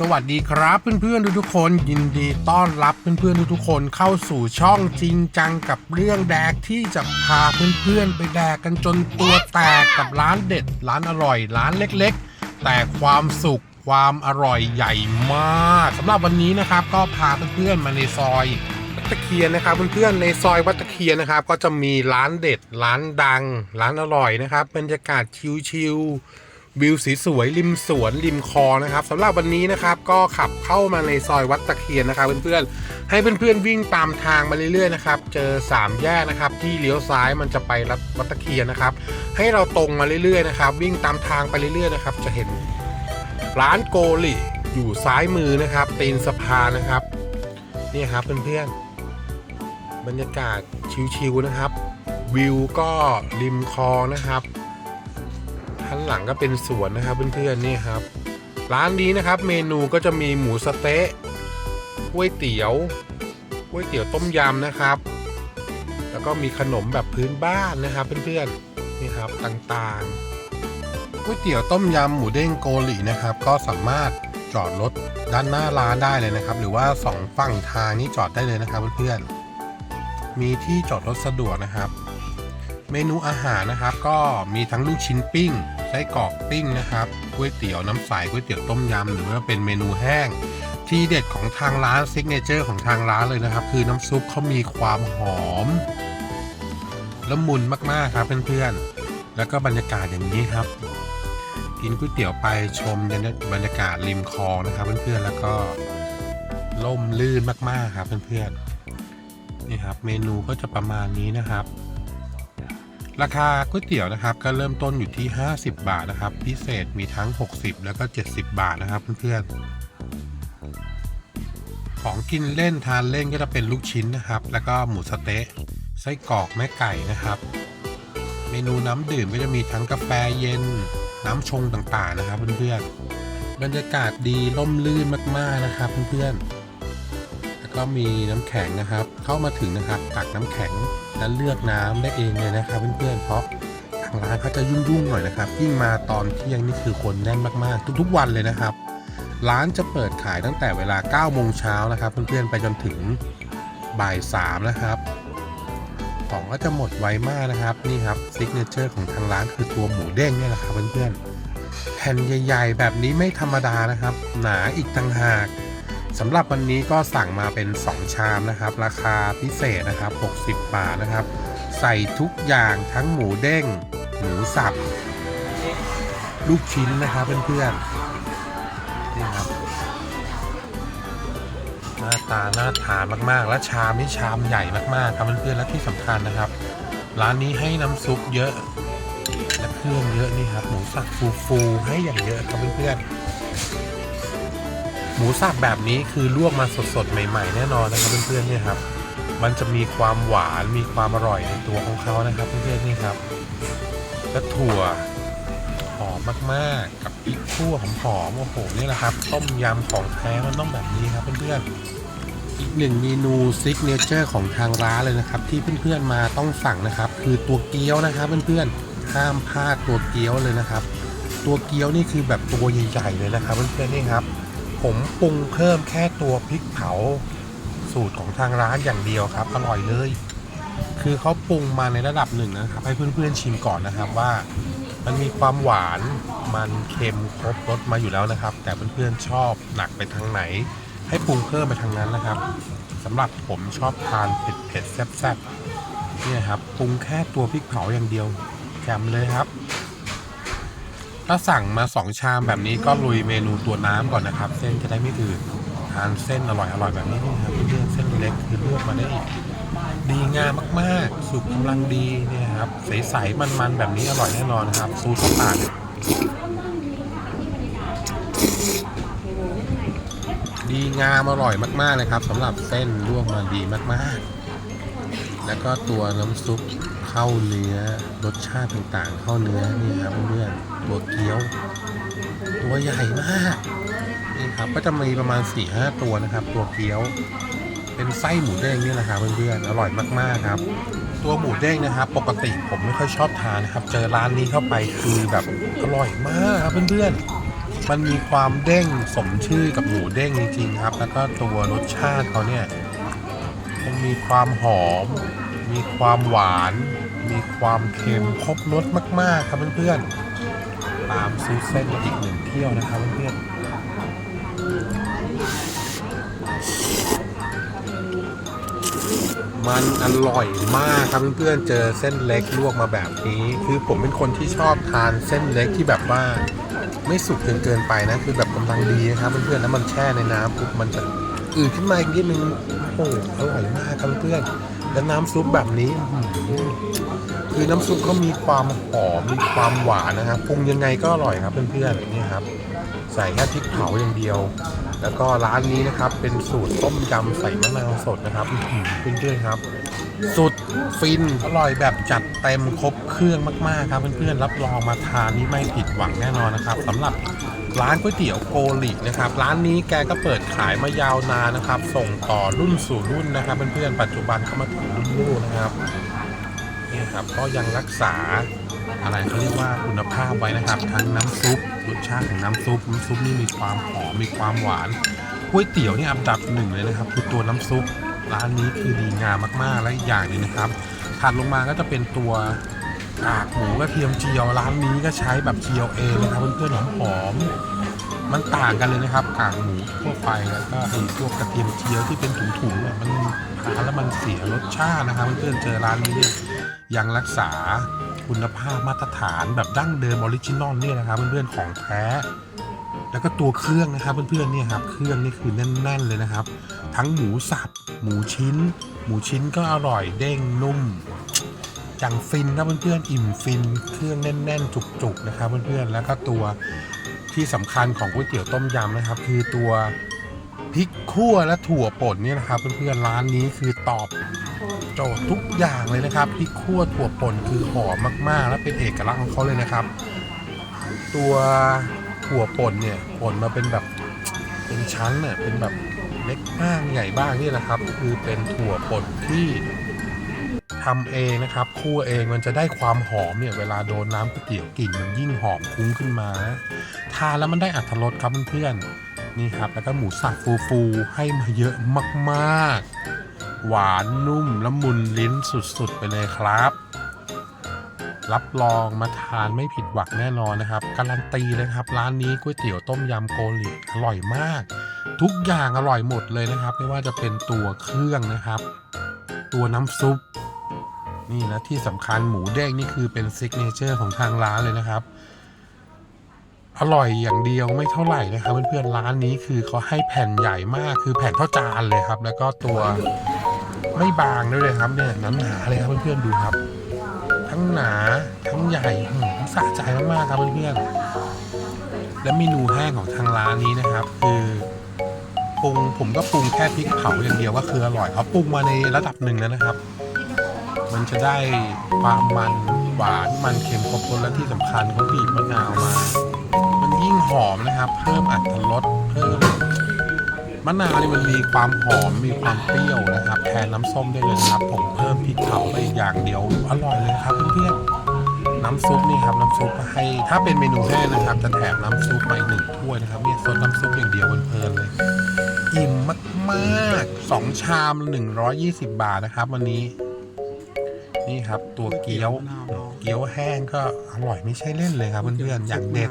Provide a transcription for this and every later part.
สวัสดีครับเพื่อนๆทุกๆคนยินดีต้อนรับเพื่อนๆทุกๆคนเข้าสู่ช่องจริงจังกับเรื่องแดกที่จะพาเพื่อนๆไปแดกกันจนตัวแตกกับร้านเด็ด ร้านอร่อยร้านเล็กๆ แต่ความสุขความอร่อยใหญ่มากสำหรับวันนี้นะครับก็พาเพื่อนๆมาในซอยวัดตะเคียนนะครับเพื่อนๆในซอยวัดตะเคียนนะครับ ก็จะมีร้านเด็ด ร้านดัง ร้านอร่อยนะครับบรรยากาศชิลๆ วิวสีสวยริมสวนริมคลองนะครับสำหรับวันนี้นะครับก็ขับเข้ามาในซอยวัดตะเคียนนะครับเพื่อนๆให้เพื่อนๆวิ่งตามทางมาเรื่อยๆนะครับเจอสามแยกนะครับที่เลี้ยวซ้ายมันจะไปวัดตะเคียนนะครับ ให้เราตรงมาเรื่อยๆนะครับ วิ่งตามทางไปเรื่อยๆนะครับ จะเห็นร้านโกลิอยู่ซ้ายมือนะครับตีนสะพานนะครับนี่ครับเพื่อนๆบรรยากาศชิวๆนะครับ วิวก็ริมคลองนะครับ ข้างหลังก็เป็นสวนนะครับเพื่อนๆนี่ครับ ร้านนี้นะครับเมนูก็จะมีหมูสเต๊ะก๋วยเตี๋ยวก๋วยเตี๋ยวต้มยำนะครับ แล้วก็มีขนมแบบพื้นบ้านนะครับเพื่อนๆนี่ครับต่างๆก๋วยเตี๋ยวต้มยำหมูเด้งโกหลีนะครับ ก็สามารถจอดรถด้านหน้าร้านได้เลยนะครับ หรือว่าสองฝั่งทางนี่จอดได้เลยนะครับเพื่อนๆมีที่จอดรถสะดวกนะครับ เมนูอาหารนะครับก็มีทั้งลูกชิ้นปิ้ง ไส้กรอกปิ้งนะครับก๋วยเตี๋ยวน้ำใสก๋วยเตี๋ยวต้มยำหรือว่าเป็นเมนูแห้ง ที่เด็ดของทางร้านซิกเนเจอร์ของทางร้านเลยนะครับ คือน้ำซุปเขามีความหอมละมุนมากๆครับเพื่อนๆ แล้วก็บรรยากาศอย่างนี้ครับ กินก๋วยเตี๋ยวไปชมบรรยากาศริมคลองนะครับเพื่อนๆ แล้วก็ล่มลื่นมากๆครับเพื่อนๆ นี่ครับเมนูก็จะประมาณนี้นะครับ ราคาก๋วยเตี๋ยวนะครับก็เริ่มต้นอยู่ที่ 50 บาทนะครับ พิเศษมีทั้ง 60 แล้วก็ 70 บาทนะครับเพื่อนๆของกินเล่นทานเล่นก็จะเป็นลูกชิ้นนะครับ แล้วก็หมูสเต๊ะไส้กรอกแม่ไก่นะครับ เมนูน้ำดื่มก็จะมีทั้งกาแฟเย็น น้ำชงต่างๆนะครับเพื่อนๆบรรยากาศดีร่มรื่นมากๆนะครับเพื่อนๆ ก็มีน้ำแข็งนะครับ เข้ามาถึงนะครับตักน้ำแข็งและเลือกน้ำได้เองเลยนะครับเพื่อนๆเพราะทางร้านเขาจะยุ่งๆหน่อยนะครับยิ่งมาตอนเที่ยงนี่คือคนแน่นมากๆ ทุกๆวันเลยนะครับ ร้านจะเปิดขายตั้งแต่เวลา9โมงเช้านะครับ เพื่อนๆไปจนถึงบ่าย3นะครับของก็จะหมดไวมากนะครับนี่ครับซิกเนเจอร์ของทางร้านคือตัวหมูเด้งเนี่ยแหละครับเพื่อนๆแผ่นใหญ่ ๆ แบบนี้ไม่ธรรมดานะครับ หนาอีกต่างหาก สำหรับวันนี้ก็สั่งมาเป็น 2 ชามนะครับ ราคาพิเศษนะครับ 60 บาทนะครับ ใส่ทุกอย่างทั้งหมูเด้ง หมูสับ ลูกชิ้นนะครับเพื่อนๆนี่ครับหน้าตาน่าทานมากๆ และชามนี่ชามใหญ่มากๆครับเพื่อนๆและที่สำคัญนะครับ ร้านนี้ให้น้ำซุปเยอะและเครื่องเยอะนี่ครับหมูสับฟูๆให้อย่างเยอะครับเพื่อนๆ หมูสับแบบนี้คือลวกมาสดๆ ใหม่ ๆ แน่นอนนะครับเพื่อนๆเนี่ยครับ มันจะมีความหวานมีความอร่อยในตัวของเขานะครับเพื่อนๆนี่ครับและถั่วหอมมากๆ กับพริกขั่วหอมๆโอ้โหนี่แหละครับ ต้มยำของแท้มันต้องแบบนี้ครับเพื่อนๆอีกหนึ่งเมนูซิกเนเจอร์ของทางร้านเลยนะครับ ที่เพื่อนๆมาต้องสั่งนะครับ คือตัวเกี๊ยวนะครับเพื่อนๆห้ามพลาดตัวเกี๊ยวเลยนะครับ ตัวเกี๊ยวนี่คือแบบตัวใหญ่ๆเลยนะครับเพื่อนๆนี่ครับ ผมปรุงเพิ่มแค่ตัวพริกเผาสูตรของทางร้านอย่างเดียวครับอร่อยเลย คือเขาปรุงมาในระดับหนึ่งนะครับ ให้เพื่อนๆชิมก่อนนะครับว่า มันมีความหวานมันเค็มครบรสมาอยู่แล้วนะครับ แต่เพื่อนๆชอบหนักไปทางไหน ให้ปรุงเพิ่มไปทางนั้นนะครับสำหรับผมชอบทานเผ็ดๆแซ่บๆเนี่ยครับปรุงแค่ตัวพริกเผาอย่างเดียวแจมเลยครับ ถ้าสั่งมาสองชามแบบนี้ก็ลุยเมนูตัวน้ำก่อนนะครับ เส้นจะได้ไม่อืดทานเส้นอร่อยอร่อยแบบนี้นะครับเพื่อนเส้นเล็กคือลวกมาได้ดีงามมากๆ สุกกำลังดีเนี่ยครับใสๆมันๆแบบนี้อร่อยแน่นอนครับซูสปาดดีงามอร่อยมากๆเลยครับสำหรับเส้นลวกมาดีมากๆ แล้วก็ตัวน้ำซุป ข้าเนื้อรสชาติต่างๆเข้าเนื้อนี่ครับเพื่อนตัวเกี๊ยว ตัวใหญ่มากนี่ครับก็จะมีประมาณ4ี่ห้าตัวนะครับ ตัวเกี๊ยว เป็นไส้หมูเด้งนี่แหละครับเพื่อนๆอร่อยมากๆครับ ตัวหมูเด้งนะครับ ปกติผมไม่ค่อยชอบทานนะครับ เจอร้านนี้เข้าไปคือแบบอร่อยมากครับเพื่อนๆมันมีความเด้งสมชื่อกับหมูเด้งจริงๆครับ แล้วก็ตัวรสชาติเขาเนี่ยมันมีความหอม มีความหวาน มีความเค็มครบรสมาก ๆ ครับเพื่อนๆตามซูเส้นมาอีกหนึ่งเที่ยวนะครับเพื่อนๆมันอร่อยมากครับเพื่อนๆเจอเส้นเล็กลวกมาแบบนี้ คือผมเป็นคนที่ชอบทานเส้นเล็กที่แบบว่าไม่สุกจนเกินไปนะ คือแบบกำลังดีนะครับเพื่อนๆแล้วมันแช่ในน้ำปุ๊บมันจะอืดขึ้นมาอีกนิดนึงโอ้โหอร่อยมากครับเพื่อนๆแล้วน้ำซุปแบบนี้ คือน้ำซุปเขามีความหอมมีความหวานนะครับปรุงยังไงก็อร่อยครับเพื่อนๆนี่ครับ ใส่แค่พริกเผาอย่างเดียว แล้วก็ร้านนี้นะครับ เป็นสูตรต้มยำใส่มะนาวสดนะครับหือเพื่อนๆครับสุดฟินอร่อยแบบจัดเต็มครบเครื่องมากๆครับเพื่อนๆรับรองมาทานนี่ไม่ผิดหวังแน่นอนนะครับสำหรับร้านก๋วยเตี๋ยวโกลิกนะครับ ร้านนี้แกก็เปิดขายมายาวนานนะครับ ส่งต่อรุ่นสู่รุ่นนะครับเพื่อนๆปัจจุบันเข้ามาถึงรุ่นลูกนะครับ นี่ครับก็ยังรักษาอะไรเขาเรียกว่าคุณภาพไว้นะครับ ทั้งน้ำซุปรสชาติของน้ำซุปน้ำซุปนี่มีความหอมมีความหวานก๋วยเตี๋ยวนี่อันดับหนึ่งเลยนะครับคือตัวน้ำซุปร้านนี้คือดีงามมากๆและอีกอย่างนึงนะครับถัดลงมาก็จะเป็นตัวกากหมูกระเทียมเจียวร้านนี้ก็ใช้แบบเจียวเองนะครับเพื่อนๆหอมๆมันต่างกันเลยนะครับกากหมูทั่วไปแล้วก็ไอ้พวกกระเทียมเจียวที่เป็นถุงๆเนี่ยมันทานแล้วมันเสียรสชาตินะครับเพื่อนๆเจอร้านนี้เนี่ย ยังรักษาคุณภาพมาตรฐานแบบดั้งเดิมออริจินอลเนี่ยนะครับเพื่อนๆของแท้ แล้วก็ตัวเครื่องนะครับเพื่อนๆเนี่ยครับเครื่องนี่คือแน่น ๆเลยนะครับ ทั้งหมูสับหมูชิ้น หมูชิ้นก็อร่อยเด้งนุ่มจังฟินครับเพื่อนๆอิ่มฟิน เครื่องแน่น ๆ จุกๆนะครับเพื่อนๆแล้วก็ตัวที่สำคัญของก๋วยเตี๋ยวต้มยำนะครับ คือตัว พริกขั่วและถั่วป่นเนี่ยนะครับเพื่อนๆร้านนี้คือตอบโจทย์ทุกอย่างเลยนะครับพริกขั่วถั่วป่นคือหอมมากๆ และเป็นเอกลักษณ์ของเขาเลยนะครับ ตัวถั่วป่นเนี่ยป่นมาเป็นแบบเป็นชั้นเน่ะเป็นแบบเล็กบ้างใหญ่บ้างนี่แหละครับ คือเป็นถั่วป่นที่ทำเองนะครับคั่วเองมันจะได้ความหอมเนี่ยเวลาโดนน้ำก๋วยเตี๋ยวกลิ่นมันยิ่งหอมคุ้งขึ้นมาทานแล้วมันได้อัตรสครับเพื่อนๆ นี่ครับแล้วก็หมูสับฟูๆให้มาเยอะมากๆ หวานนุ่มละมุนลิ้นสุดๆ ไปเลยครับ รับรองมาทานไม่ผิดหวังแน่นอนนะครับ การันตีเลยครับ ร้านนี้ก๋วยเตี๋ยวต้มยำโกลิอร่อยมาก ทุกอย่างอร่อยหมดเลยนะครับ ไม่ว่าจะเป็นตัวเครื่องนะครับ ตัวน้ำซุปนี่นะที่สำคัญหมูเด้งนี่คือเป็นซิกเนเจอร์ของทางร้านเลยนะครับ อร่อยอย่างเดียวไม่เท่าไหร่นะครับเพื่อนๆร้านนี้คือเขาให้แผ่นใหญ่มากคือแผ่นเท่าจานเลยครับ แล้วก็ตัวไม่บางด้วยเลยครับเนี่ยหนาเลยครับเพื่อนๆดูครับ ทั้งหนาทั้งใหญ่สะใจมากๆครับเพื่อนๆและเมนูแห้งของทางร้านนี้นะครับ คือปรุงผมก็ปรุงแค่พริกเผาอย่างเดียวก็คืออร่อยเขาปรุงมาในระดับหนึ่งแล้วนะครับ มันจะได้ความมันหวานมันเค็มครบรสและที่สำคัญเขาบีบมะนาวมา หอมนะครับ เพิ่มอรรถรสเพิ่มมะนาวนี่มันมีความหอมมีความเปรี้ยวนะครับแทนน้ำส้มได้เลยนะครับ ผมเพิ่มพริกเผาไปอีกอย่างเดียวอร่อยเลยครับเพื่อนๆน้ำซุปนี่ครับน้ำซุปให้ ถ้าเป็นเมนูแห้งนะครับจะแถมน้ำซุปมาอีกหนึ่งถ้วยนะครับเนี่ยซดน้ำซุปอย่างเดียวเพลินเลยอิ่มมากๆสองชาม 120 บาทนะครับ วันนี้ นี่ครับตัวเกี๊ยวเกี๊ยวแห้งก็อร่อยไม่ใช่เล่นเลยครับเพื่อนๆอย่างเด็ด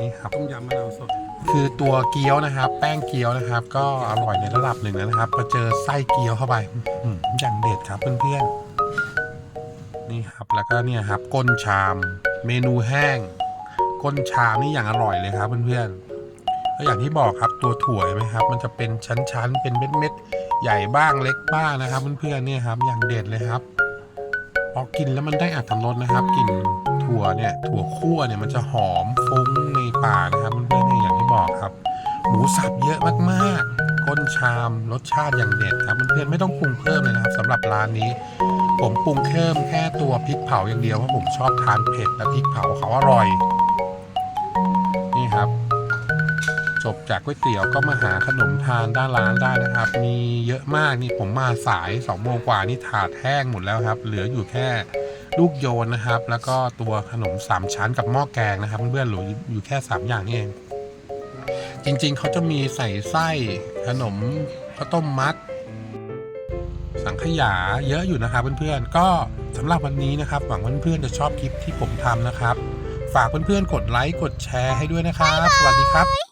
นี่ครับ ต้มยำมะนาวสด คือตัวเกี๊ยวนะครับ แป้งเกี๊ยวนะครับ ก็อร่อยในระดับหนึ่งแล้วนะครับพอเจอไส้เกี๊ยวเข้าไปอื้อหืออย่างเด็ดครับเพื่อนๆนี่ครับแล้วก็เนี่ยครับก้นชาม เมนูแห้ง ก้นชามนี่อย่างอร่อยเลยครับเพื่อนๆก็อย่างที่บอกครับตัวถั่วเห็นไหมครับ มันจะเป็นชั้นๆเป็นเม็ดๆใหญ่บ้างเล็กบ้างนะครับ เพื่อนๆเนี่ยครับอย่างเด็ดเลยครับพอกินแล้วมันได้อัตรสนะครับกลิ่นถั่วเนี่ยถั่วคั่วเนี่ยมันจะหอมฟุ้งใน ป่านะครับเพื่อนๆอย่างที่บอกครับ หมูสับเยอะมากๆก้นชามรสชาติอย่างเด็ดครับเพื่อนๆไม่ต้องปรุงเพิ่มเลยนะครับสำหรับร้านนี้ ผมปรุงเพิ่มแค่ตัวพริกเผาอย่างเดียวเพราะผมชอบทานเผ็ดและพริกเผาเขาอร่อย นี่ครับจบจากก๋วยเตี๋ยวก็มาหาขนมทานด้านร้านได้นะครับ มีเยอะมากนี่ผมมาสาย2โมงกว่านี่ถาดแห้งหมดแล้วครับ เหลืออยู่แค่ ลูกโยนนะครับ แล้วก็ตัวขนมสามชั้นกับหม้อแกงนะครับเพื่อนๆหลืออยู่แค่ 3 อย่างนี่เอง จริงๆเขาจะมีใส่ไส้ขนมข้าวต้มมัด สังขยาเยอะอยู่นะครับเพื่อนๆก็สำหรับวันนี้นะครับ หวังเพื่อนๆจะชอบคลิปที่ผมทำนะครับ ฝากเพื่อนๆกดไลค์กดแชร์ให้ด้วยนะครับ สวัสดีครับ